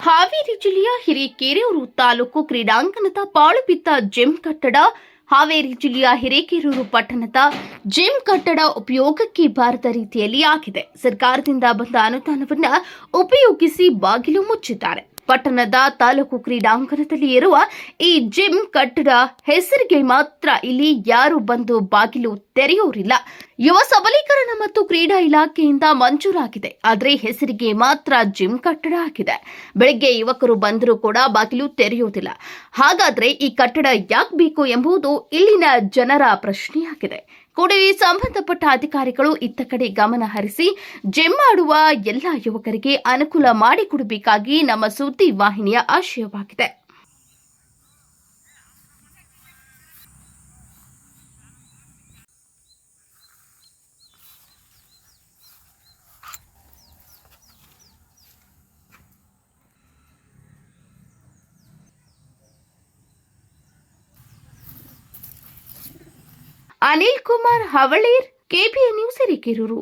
ಹಾವೇರಿ ಜಿಲ್ಲೆಯ ಹಿರೇಕೆರೂರು ತಾಲೂಕು ಕ್ರೀಡಾಂಗಣದ ಪಾಳುಬಿದ್ದ ಜಿಮ್ ಕಟ್ಟಡ, ಹಾವೇರಿ ಜಿಲ್ಲೆಯ ಹಿರೇಕೆರೂರು ಪಟ್ಟಣದ ಜಿಮ್ ಕಟ್ಟಡ ಉಪಯೋಗಕ್ಕೆ ಬಾರದ ರೀತಿಯಲ್ಲಿ ಆಗಿದೆ. ಸರ್ಕಾರದಿಂದ ಬಂದ ಅನುದಾನವನ್ನು ಉಪಯೋಗಿಸಿ ಬಾಗಿಲು ಮುಚ್ಚಿದ್ದಾರೆ. ಪಟ್ಟಣದ ತಾಲೂಕು ಕ್ರೀಡಾಂಗಣದಲ್ಲಿ ಇರುವ ಈ ಜಿಮ್ ಕಟ್ಟಡ ಹೆಸರಿಗೆ ಮಾತ್ರ ಇಲ್ಲಿ ಯಾರು ಬಂದು ಬಾಗಿಲು ತೆರೆಯೋರಿಲ್ಲ. ಯುವ ಸಬಲೀಕರಣ ಮತ್ತು ಕ್ರೀಡಾ ಇಲಾಖೆಯಿಂದ ಮಂಜೂರಾಗಿದೆ. ಆದರೆ ಹೆಸರಿಗೆ ಮಾತ್ರ ಜಿಮ್ ಕಟ್ಟಡ ಆಗಿದೆ ಬೆಳಗ್ಗೆ ಯುವಕರು ಬಂದರೂ ಕೂಡ ಬಾಗಿಲು ತೆರೆಯುವುದಿಲ್ಲ ಹಾಗಾದ್ರೆ ಈ ಕಟ್ಟಡ ಯಾಕೆ ಬೇಕು ಎಂಬುದು ಇಲ್ಲಿನ ಜನರ ಪ್ರಶ್ನೆಯಾಗಿದೆ ಕೂಡಲೇ ಸಂಬಂಧಪಟ್ಟ ಅಧಿಕಾರಿಗಳು ಇತ್ತ ಕಡೆ ಗಮನ ಹರಿಸಿ ಜಿಮ್ ಮಾಡುವ ಎಲ್ಲ ಯುವಕರಿಗೆ ಅನುಕೂಲ ಮಾಡಿಕೊಡಬೇಕಾಗಿ ನಮ್ಮ ಸುದ್ದಿ ವಾಹಿನಿಯ ಆಶಯವಾಗಿದೆ. Anil Kumar Havalir KPA news Hirekerur.